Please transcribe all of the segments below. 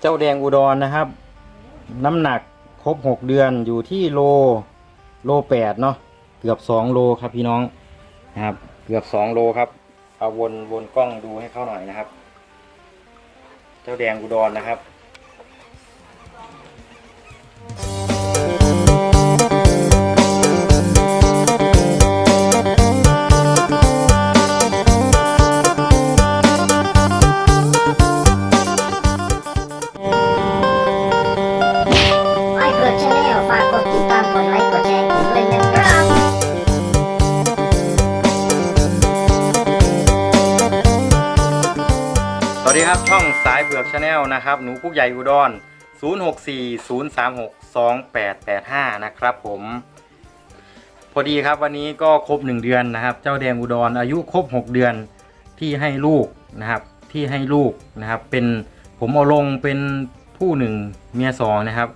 เจ้าแดงอุดรนะครับ น้ำหนักครบหกเดือนอยู่ที่โลโลแปดเนาะเกือบสองโลครับพี่น้องนะครับ เกือบสองโลครับ เอาวนวนกล้องดูให้เข้าหน่อยนะครับ เจ้าแดงอุดรนะครับ ช่องสายเบือกชาแนลนะครับ หนูผู้ใหญ่อุดร 0640362885 นะครับผม พอดีครับวันนี้ก็ครบ 1 เดือนนะครับ เจ้าแดงอุดรอายุครบ 6 เดือนที่ให้ลูกนะครับ ที่ให้ลูกนะครับ เป็นผมเอาลงเป็นผู้หนึ่งเมียสองนะครับ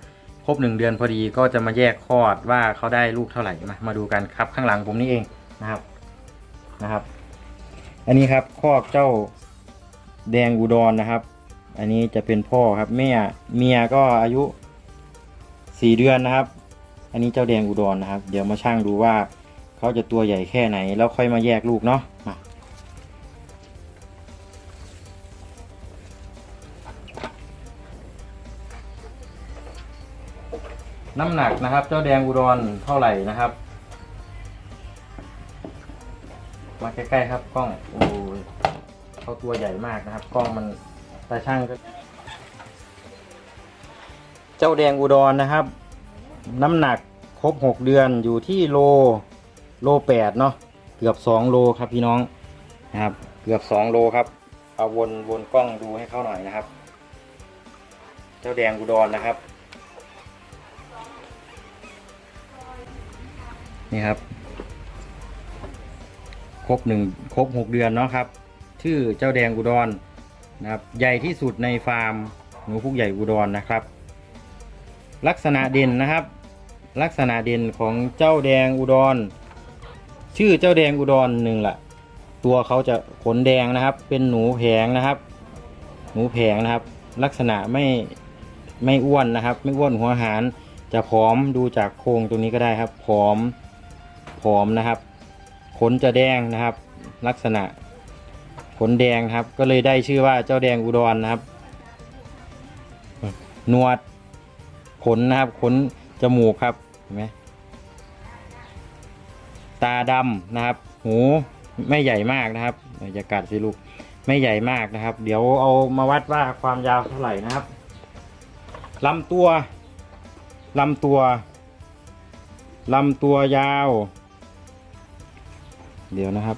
ครบ1เดือนพอดีก็จะมาแยกคลอดว่าเขาได้ลูกเท่าไหร่มามาดูกันครับข้างหลังผมนี่เองนะครับนะครับ อันนี้ครับคอกเจ้า แดงอุดรนนะครับ อันนี้จะเป็นพ่อครับแม่เมียก็อายุสี่เดือนนะครับ อันนี้เจ้าแดงอุดรนนะครับ เดี๋ยวมาช่างดูว่าเขาจะตัวใหญ่แค่ไหน แล้วค่อยมาแยกลูกเนาะมาน้ำหนักนะครับ เจ้าแดงอุดรเท่าไหร่นะครับ มาใกล้ๆครับกล้องโอ้ย เขาตัวใหญ่มากนะครับ กล้องมันตาช่างก็เจ้าแดงอุดรนะครับ น้ำหนักครบหกเดือนอยู่ที่โลโลแปดเนาะเกือบสองโลครับพี่น้องนะครับ เกือบสองโลครับ เอาวนวนกล้องดูให้เข้าหน่อยนะครับ เจ้าแดงอุดรนะครับนี่ครับ ครบหนึ่งครบหกเดือนเนาะครับ ชื่อเจ้าแดงอุดรนะครับใหญ่ที่สุดในฟาร์มหนูพุกใหญ่อุดรนะครับ ลักษณะเด่นนะครับ ลักษณะเด่นของเจ้าแดงอุดร ชื่อเจ้าแดงอุดรหนึ่งละตัวเขาจะขนแดงนะครับ เป็นหนูแผงนะครับ หนูแผงนะครับ ลักษณะไม่ไม่อ้วนนะครับ ไม่อ้วนหัวหารจะผอมดูจากโครงตรงนี้ก็ได้ครับผอมผอมนะครับ ขนจะแดงนะครับ ลักษณะ ขนแดงครับ ก็เลยได้ชื่อว่าเจ้าแดงอุดรนะครับ นวดขนนะครับ ขนจมูกครับเห็นไหมตาดำนะครับ หูไม่ใหญ่มากนะครับอย่ากัดสิลูกไม่ใหญ่มากนะครับ เดี๋ยวเอามาวัดว่าความยาวเท่าไหร่นะครับลำตัวลำตัวลำตัวยาว เดี๋ยวนะครับ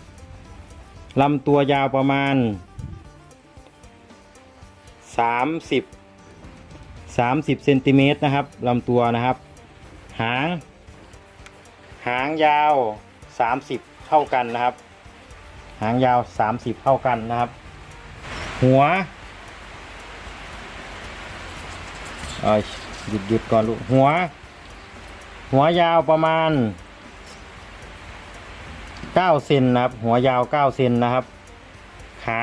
ลำตัวยาวประมาณ 30 30เซนติเมตรนะครับลำตัวนะครับ หาง หางยาว 30 เท่ากันนะครับ หางยาว 30 เท่ากันนะครับ หัวหยุดหยุดก่อนลูกหัว หัวยาวประมาณ 9เซนนะครับ หัวยาว9เซนนะครับ ขา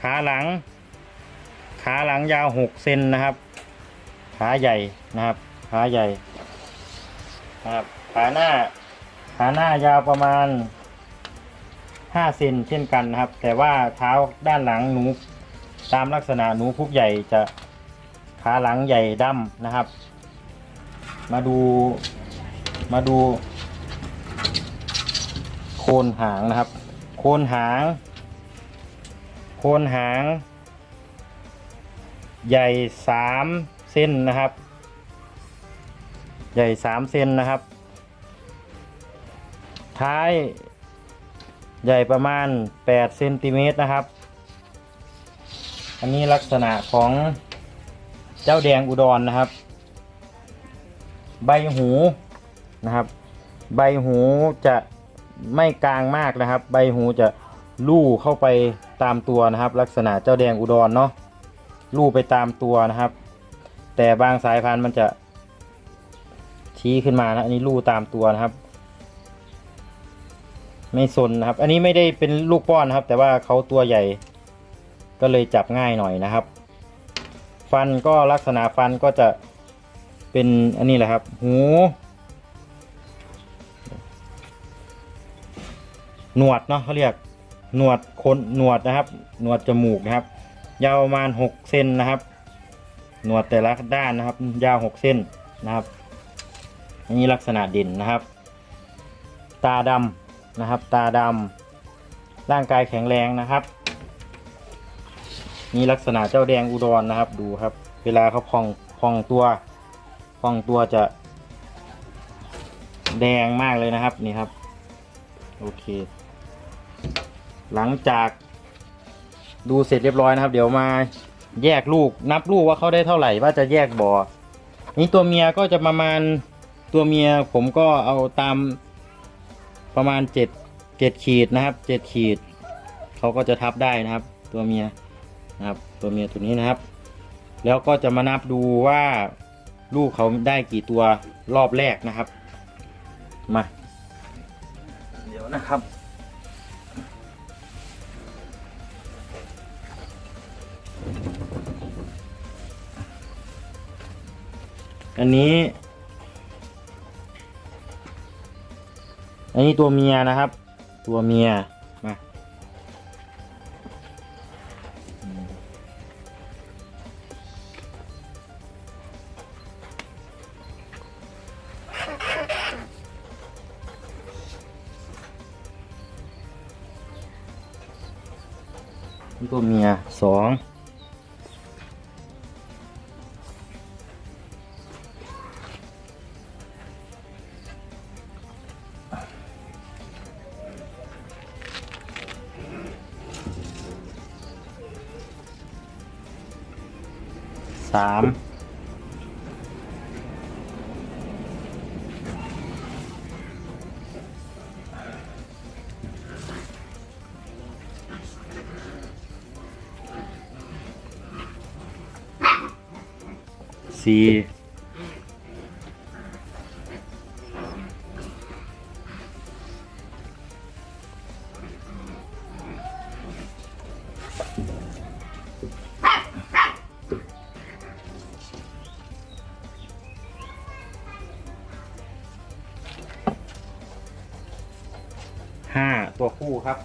ขาหลัง ขาหลังยาว6เซนนะครับ ขาใหญ่นะครับ ขาใหญ่นะครับขาหน้าขาหน้ายาวประมาณ5เซนเช่นกันนะครับ แต่ว่าเท้าด้านหลังหนูตามลักษณะหนูพุกใหญ่จะขาหลังใหญ่ดำนะครับ มาดูมาดู คนหางนะครับ โคนหาง โคนหาง ใหญ่สามเส้นนะครับ ใหญ่สามเซนนะครับ ท้าย ใหญ่ประมาณ8เซนติเมตรนะครับ อันนี้ลักษณะของเจ้าแดงอุดรนะครับ ใบหูนะครับ ใบหูจะ ไม่กลางมากนะครับ ใบหูจะลู่เข้าไปตามตัวนะครับ ลักษณะเจ้าแดงอุดรเนาะลู่ไปตามตัวนะครับ แต่บางสายพันธุ์มันจะชี้ขึ้นมานะอันนี้ลู่ตามตัวนะครับ ไม่สนนะครับ อันนี้ไม่ได้เป็นลูกป้อนนะครับ แต่ว่าเขาตัวใหญ่ ก็เลยจับง่ายหน่อยนะครับ ฟันก็ลักษณะฟันก็จะเป็นอันนี้แหละครับ หู หนวดเนาะเขาเรียกหนวดคนหนวดนะครับ หนวดจมูกนะครับ ยาวประมาณหกเซนนะครับ หนวดแต่ละด้านนะครับ ยาวหกเส้นนะครับ อันนี้ลักษณะเด่นนะครับ ตาดำนะครับ ตาดำร่างกายแข็งแรงนะครับนี่ลักษณะเจ้าแดงอุดรนะครับ ดูครับ เวลาเขาพองพองตัวพองตัวจะ แดงมากเลยนะครับนี่ครับ โอเค หลังจากดูเสร็จเรียบร้อยนะครับ เดี๋ยวมาแยกลูกนับลูกว่าเขาได้เท่าไหร่ว่าจะแยกบ่อนี่ตัวเมียก็จะประมาณตัวเมียผมก็เอาตามประมาณเจ็ดเจ็ดขีดนะครับเจ็ดขีดเขาก็จะทับได้นะครับ ตัวเมียนะครับ ตัวเมียตัวนี้นะครับ แล้วก็จะมานับดูว่าลูกเขาได้กี่ตัวรอบแรกนะครับ มา เดี๋ยวนะครับ อันนี้ อันนี้ตัวเมียนะครับ ตัวเมียมานี่ตัวเมียสอง สี่ห้าตัวคู่ครับ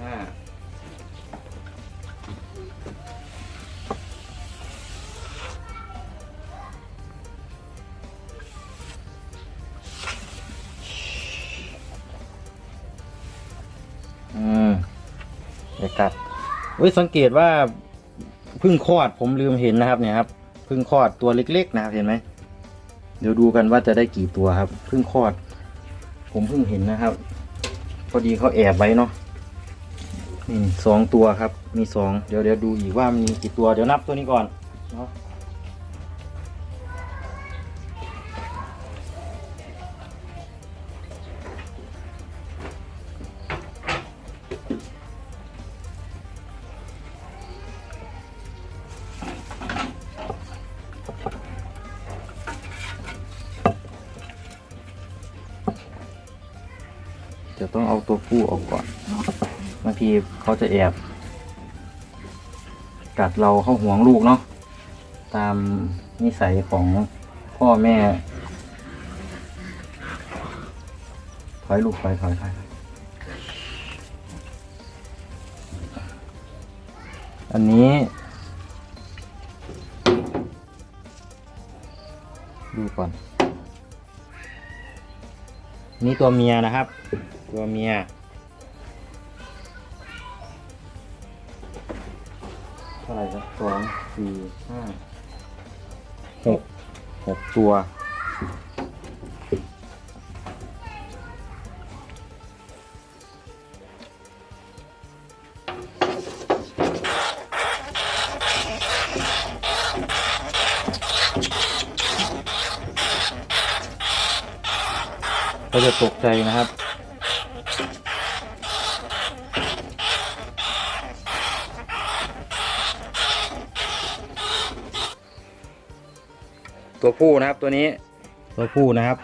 ห้า ว้สังเกตว่าพึ่งคลอดผมลืมเห็นนะครับเนี่ยครับพึ่งคลอดตัวเล็ก ๆ นะครับเห็นไหมเดี๋ยวดูกันว่าจะได้กี่ตัวครับพึ่งคลอด ผมเพิ่งเห็นนะครับพอดีเขาแอบไว้เนาะนี่สองตัวครับ มีสองเดี๋ยวเดี๋ยวดูอีกว่ามีกี่ตัวเดี๋ยวนับตัวนี้ก่อนเนาะ เขาจะแอบกัดเราเข้าห่วงลูกเนาะตามนิสัยของพ่อแม่ ถอยลูกถอยถอยถอยอันนี้ ดูก่อน นี่ตัวเมียนะครับ ตัวเมีย องสี่ห้าหกหกตัวเขาจะตกใจนะครับ ตัวผู้นะครับตัวนี้ ตัวผู้นะครับ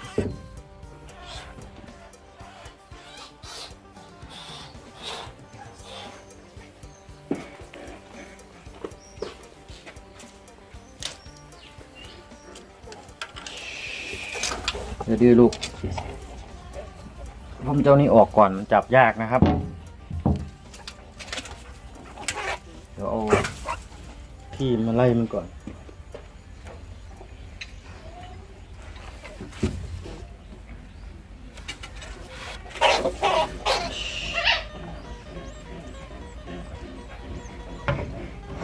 จะดื้อลูกร่มเจ้านี้ออกก่อนนจับยากนะครับ เดี๋ยวเอาที่มาไล่มันก่อน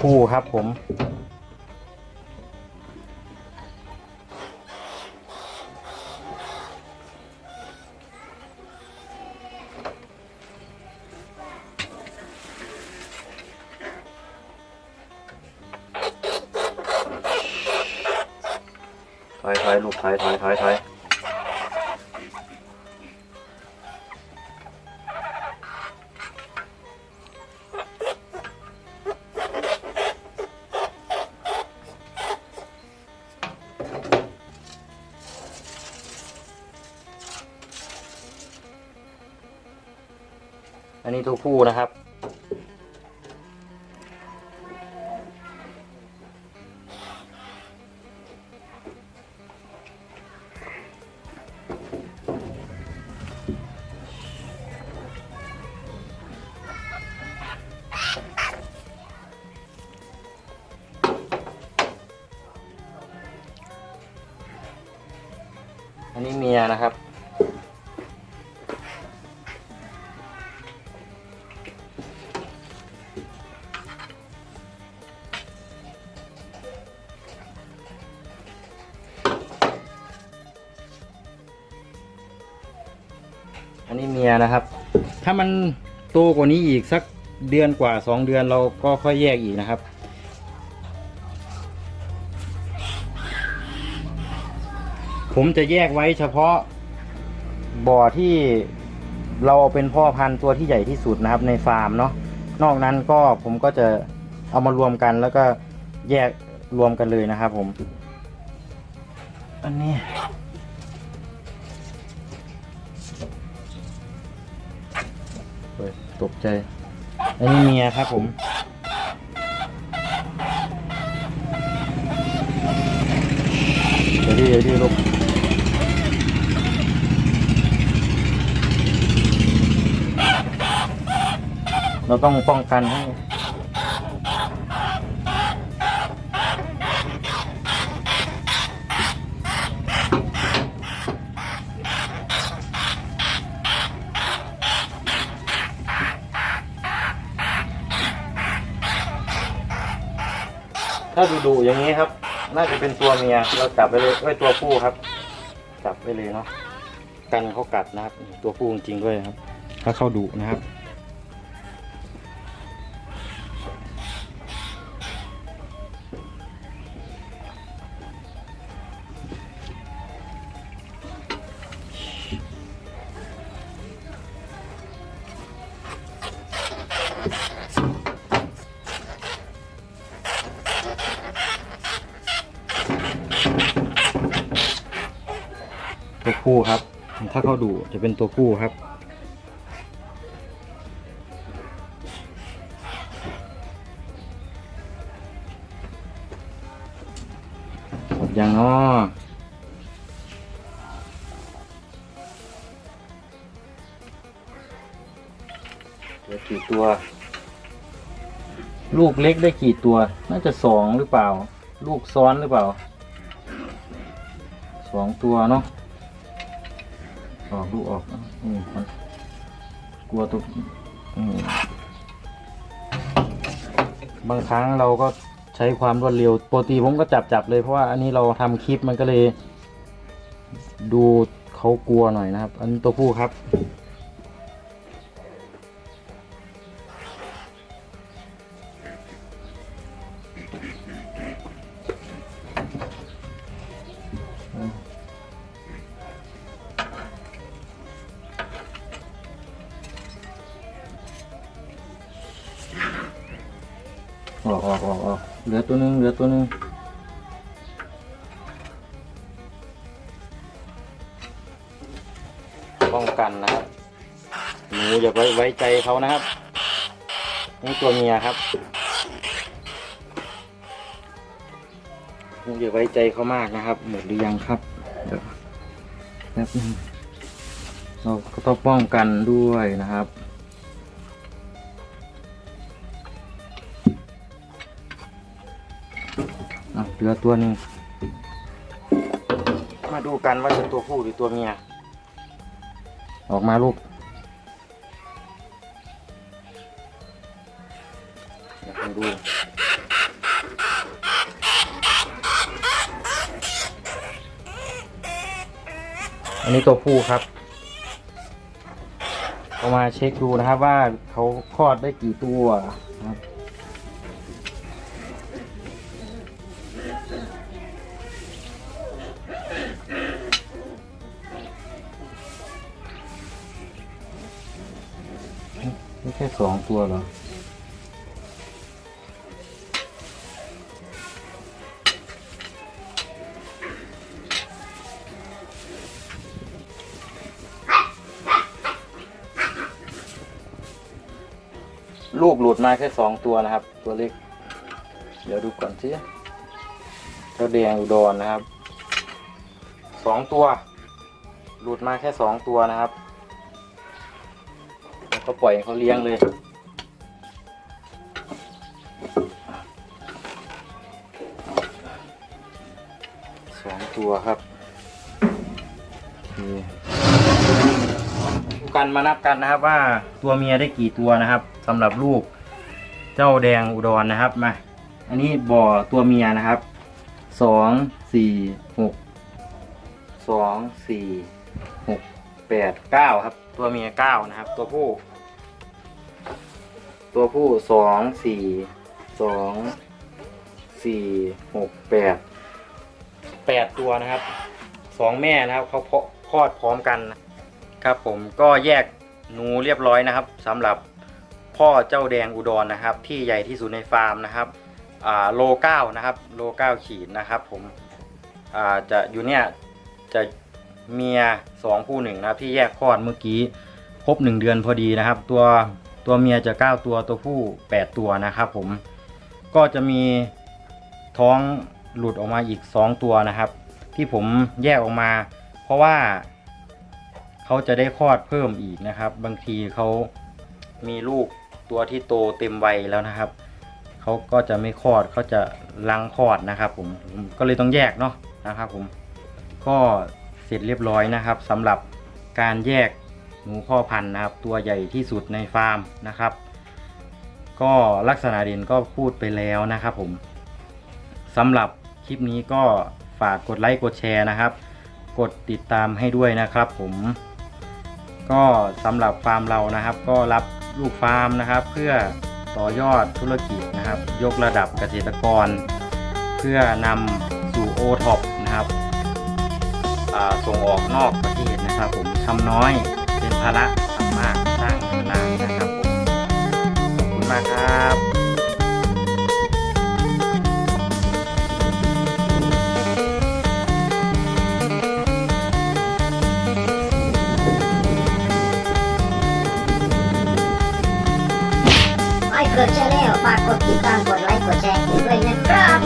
คู่ครับผม ถอยถอยลูกถอยถอยถอยถอย อันนี้ตัวผู้นะครับ ถ้ามันโตกว่านี้อีกสักเดือนกว่าสองเดือนเราก็ค่อยแยกอีกนะครับ ผมจะแยกไว้เฉพาะบ่อที่เราเอาเป็นพ่อพันธุ์ตัวที่ใหญ่ที่สุดนะครับในฟาร์มเนาะนอกนั้นก็ผมก็จะเอามารวมกันแล้วก็แยกรวมกันเลยนะครับผม อันนี้ เปิดตกใจ อันนี้เมียครับผม เดี๋ยวดิเดี๋ยวดิลูกเราต้องป้องกันให้ ถ้าดูๆอย่างนี้ครับ น่าจะเป็นตัวเมียเราจับไปเลยเอ้ยตัวผู้ครับ จับไปเลยเนาะกันเขากัดนะครับ ตัวผู้จริงๆด้วยครับ ถ้าเข้าดุนะครับ ตัวผู้ครับ ถ้าเขาดุจะเป็นตัวผู้ครับ หมดยังเนาะเหลือกี่ตัว ลูกเล็กได้กี่ตัว น่าจะสองหรือเปล่า ลูกซ้อนหรือเปล่าสองตัวเนาะ ออกลูกออกอืมมันกลัวตัวอืมบางครั้งเราก็ใช้ความรวดเร็วปกติผมก็จับจับเลยเพราะว่าอันนี้เราทำคลิปมันก็เลย ดูเขากลัวหน่อยนะครับ อันนี้ตัวผู้ครับ ออกออกออกออกเหลือตัวนึงเหลือตัวนึงป้องกันนะครับหนูอย่าไวไว้ใจเขานะครับนี่ตัวเมียครับหนูอย่าไว้ใจเขามากนะครับ หมดหรือยังครับเดี๋ยวแป๊บนึงเราก็ต้องป้องกันด้วยนะครับ เหลือตัวหนึ่งมาดูกันว่าจะตัวผู้หรือตัวเมีย ออกมาลูกอยากดูอันนี้ตัวผู้ครับเอามาเช็คดูนะครับว่าเขาคลอดได้กี่ตัวนะครับ ค่สองตัวเหรอลูกหลุดมาแค่สองตัวนะครับ ตัวเล็ก เดี๋ยวดูก่อนสิเจ้าแดงอุดรนะครับสองตัว หลุดมาแค่สองตัวนะครับ ก็ปล่อยให้เขาเลี้ยงเลยสองตัวครับโอเคดูกันมานับกันนะครับว่าตัวเมียได้กี่ตัวนะครับสำหรับลูกเจ้าแดงอุดรนะครับมาอันนี้บ่อตัวเมียนะครับสองสี่หกสองสี่หกแปดเก้าครับ ตัวเมียเก้านะครับ ตัวผู้ ตัวผู้สองสี่สองสี่หกแปดแปดตัวนะครับสองแม่นะครับเขาเพาะคลอดพร้อมกันนะครับผมก็แยกหนูเรียบร้อยนะครับสำหรับพ่อเจ้าแดงอุดรนะครับ ที่ใหญ่ที่สุดในฟาร์มนะครับโลเก้านะครับโลเก้าขีดนะครับ ผมจะอยู่เนี่ยจะเมียสองผู้หนึ่งนะครับที่แยกคลอดเมื่อกี้ครบหนึ่งเดือนพอดีนะครับ ตัว ตัวเมียจะเก้าตัวตัวผู้แปดตัวนะครับผมก็จะมีท้องหลุดออกมาอีกสองตัวนะครับ ที่ผมแยกออกมา เพราะว่าเขาจะได้คลอดเพิ่มอีกนะครับ บางทีเขามีลูกตัวที่โตเต็มวัยแล้วนะครับเขาก็จะไม่คลอดเขาจะลังคลอดนะครับ ผมผมก็เลยต้องแยกเนาะนะครับ ผมก็เสร็จเรียบร้อยนะครับสำหรับการแยก หนูพ่อพันธุ์นะครับ ตัวใหญ่ที่สุดในฟาร์มนะครับ ก็ลักษณะเด่นก็พูดไปแล้วนะครับผมสำหรับคลิปนี้ก็ฝากกดไลค์กดแชร์นะครับ กดติดตามให้ด้วยนะครับ ผม ก็สำหรับฟาร์มเรานะครับ ก็รับลูกฟาร์มนะครับ เพื่อต่อยอดธุรกิจนะครับ ยกระดับเกษตรกร เพื่อนำสู่โอท็อปนะครับส่งออกนอกประเทศนะครับ ผมทำน้อยาระทำมากสร้างเงินล้านนะครับผมขอบคุณมากครับไอ้เกิดชาแนลฝากกดติดตามกดไลค์กดแชร์ด้วยนะครับ